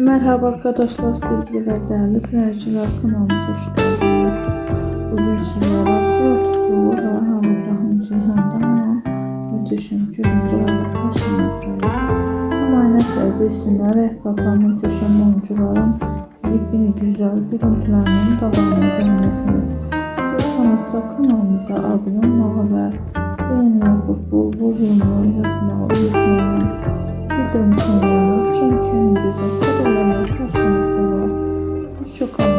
Merhaba arkadaşlar, sevgili ve değerli izleyiciler kanalımıza hoş geldiniz. Bugün sizlere Türkoğlu ve Halil İbrahim Ceyhan'dan olan müthişim görüntülerle karşınızdayız. Emanet dizisine renk katan müthişim oyuncuların yepyeni güzel görüntülerinin devamlı gelmesini istiyorsanız kanalımıza abone olmağı ve beğeni yapıp bol bol yorumlar yazmayı unutmayın. Bildirim çanlarını açın ki en güzel Hoşçakalın.